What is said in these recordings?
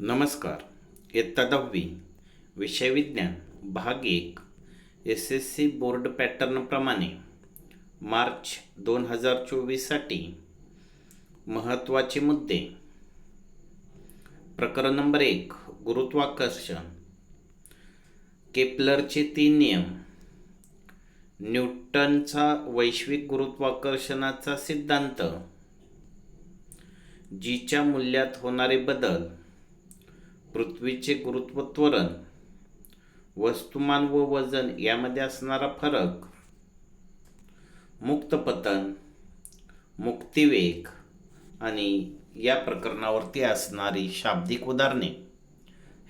नमस्कार. इयत्ता दहावी विषय विज्ञान भाग एक एस एस सी बोर्ड पॅटर्नप्रमाणे मार्च दोन हजार चोवीससाठी महत्त्वाचे मुद्दे. प्रकरण नंबर एक गुरुत्वाकर्षण. केपलरचे तीन नियम. न्यूटनचा वैश्विक गुरुत्वाकर्षणाचा सिद्धांत. जीच्या मूल्यात होणारे बदल. पृथ्वीचे गुरुत्व त्वरण वस्तुमान व वजन यामध्ये असणारा फरक मुक्त पतन मुक्तिवेग आणि या प्रकरणावरती असणारी शाब्दिक उदाहरणे.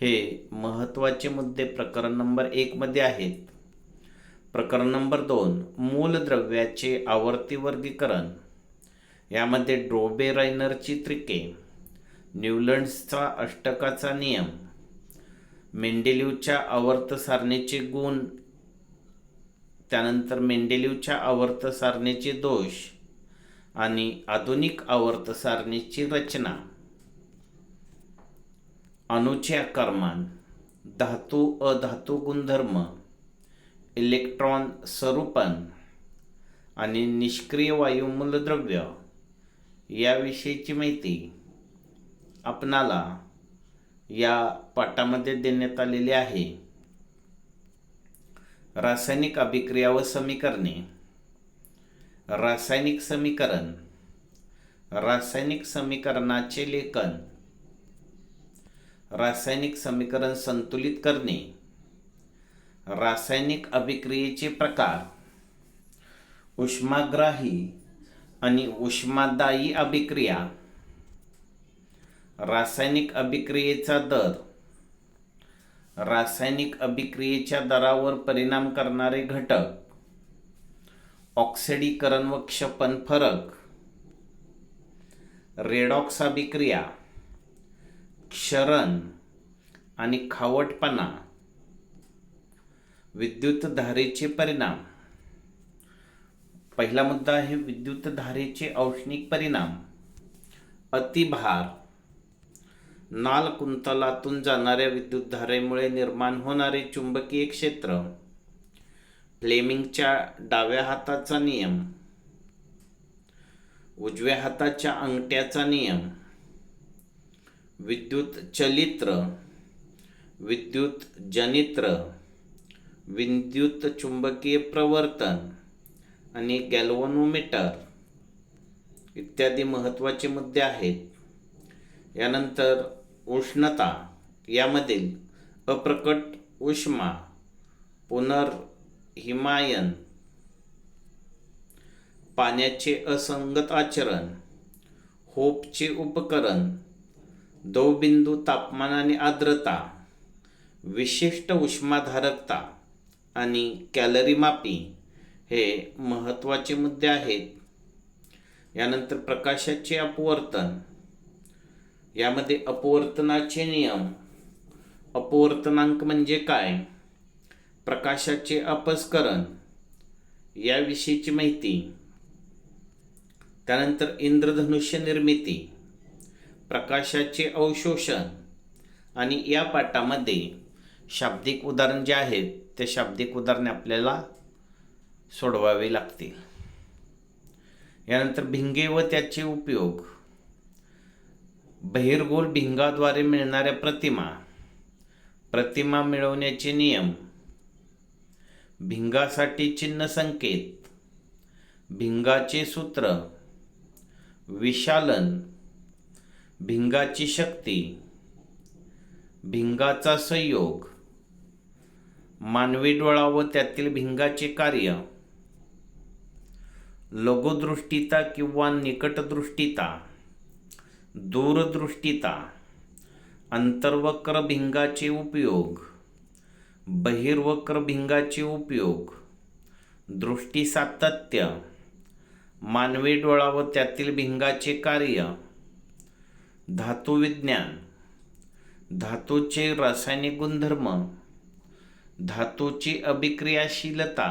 हे महत्त्वाचे मुद्दे प्रकरण नंबर एकमध्ये आहेत. प्रकरण नंबर दोन मूलद्रव्याचे आवर्ती वर्गीकरण. यामध्ये ड्रोबे रायनरची त्रिके न्यूलंड्सचा अष्टकाचा नियम. मेंडेल्यूच्या आवर्त सारणीचे गुण त्यानंतर मेंडेल्यूच्या आवर्त सारणीचे दोष आणि आधुनिक आवर्त सारणीची रचना. अणुचे आकारमान धातू अधातू गुणधर्म इलेक्ट्रॉन स्वरूपन आणि निष्क्रिय वायू मूलद्रव्य याविषयीची माहिती. आपणाला या पाठामध्ये देण्यात आलेली आहे. रासायनिक अभिक्रिया व समीकरणे. रासायनिक समीकरण. रासायनिक समीकरणाचे लेखन. रासायनिक समीकरण संतुलित करणे. रासायनिक अभिक्रियेचे प्रकार. उष्माग्राही आणि उष्मादायी अभिक्रिया. रासायनिक अभिक्रियेचा दर. रासायनिक अभिक्रियेच्या दरावर परिणाम करणारे घटक. ऑक्सिडीकरण व क्षपन फरक. रेडॉक्स अभिक्रिया. क्षरण आणि खावटपणा. विद्युत धारेचे परिणाम. पहिला मुद्दा आहे विद्युत धारेचे औष्णिक परिणाम. अतिभार नाल कुंतलातून जाणाऱ्या विद्युतधारेमुळे निर्माण होणारे चुंबकीय क्षेत्र. फ्लेमिंगच्या डाव्या हाताचा नियम. उजव्या हाताच्या अंगठ्याचा नियम. विद्युत चलित्र. विद्युत जनित्र. विद्युत चुंबकीय प्रवर्तन. आणि गॅल्वनोमीटर. इत्यादी महत्त्वाचे मुद्दे आहेत. यानंतर उष्णता यामधील अप्रकट उष्मा पुनर्हिमायन पाण्याचे असंगत आचरण होपचे उपकरण दवबिंदू तापमान आणि आर्द्रता विशिष्ट उष्माधारकता आणि कॅलरी मापी हे महत्त्वाचे मुद्दे आहेत. यानंतर प्रकाशाचे अपवर्तन यामध्ये अपवर्तनाचे नियम. अपवर्तनांक म्हणजे काय? प्रकाशाचे अपस्करण. याविषयीची माहिती. त्यानंतर इंद्रधनुष्य निर्मिती. प्रकाशाचे अवशोषण. आणि या पाठामध्ये शाब्दिक उदाहरण जे आहेत ते शाब्दिक उदाहरणे आपल्याला सोडवावे लागतील. यानंतर भिंगे व त्याचे उपयोग. बहिर्गोल भिंगाद्वारे मिळणाऱ्या प्रतिमा. प्रतिमा मिळवण्याचे नियम. भिंगासाठी चिन्ह संकेत भिंगाचे सूत्र. विशालन. भिंगाची शक्ती. भिंगाचा संयोग. मानवी डोळा व त्यातील भिंगाचे कार्य. लघुदृष्टिता किंवा निकटदृष्टिता. दूरदृष्टिता अंतर्वक्र भिंगाचे उपयोग बहिर्वक्र भिंगाचे उपयोग दृष्टी सातत्य मानवी डोळा व त्यातील भिंगाचे कार्य धातुविज्ञान धातूचे रासायनिक गुणधर्म धातूची अभिक्रियाशीलता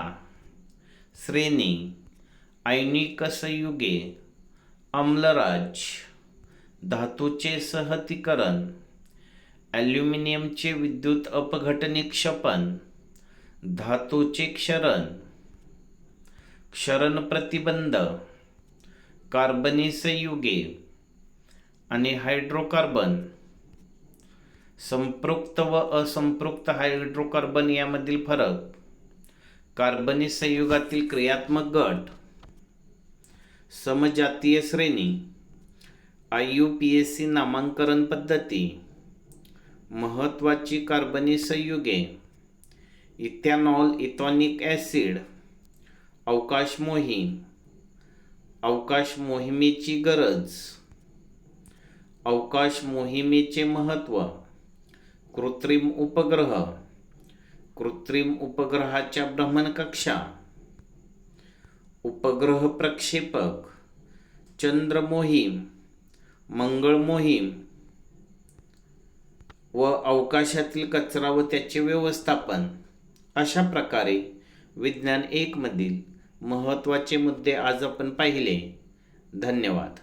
श्रेणी आयनिकसयुगे अम्लराज धातूचे सहतीकरण ॲल्युमिनियमचे विद्युत अपघटने क्षपन धातूचे क्षरण क्षरण प्रतिबंध कार्बनी संयुगे आणि हायड्रोकार्बन. संपृक्त व असंपृक्त हायड्रोकार्बन यामधील फरक कार्बनी संयुगातील क्रियात्मक गट समजातीय श्रेणी I U P S C नामांकन पद्धती महत्त्वाची कार्बनी संयुगे इथॅनॉल इथॉनिक ॲसिड अवकाश मोहीम अवकाश मोहिमेची गरज अवकाश मोहिमेचे महत्त्व कृत्रिम उपग्रह कृत्रिम उपग्रहाच्या भ्रमणकक्षा उपग्रह प्रक्षेपक चंद्र मोहीम मंगळ मोहीम व अवकाशातील कचरा व त्याचे व्यवस्थापन. अशा प्रकारे विज्ञान एकमधील महत्त्वाचे मुद्दे आज आपण पाहिले. धन्यवाद.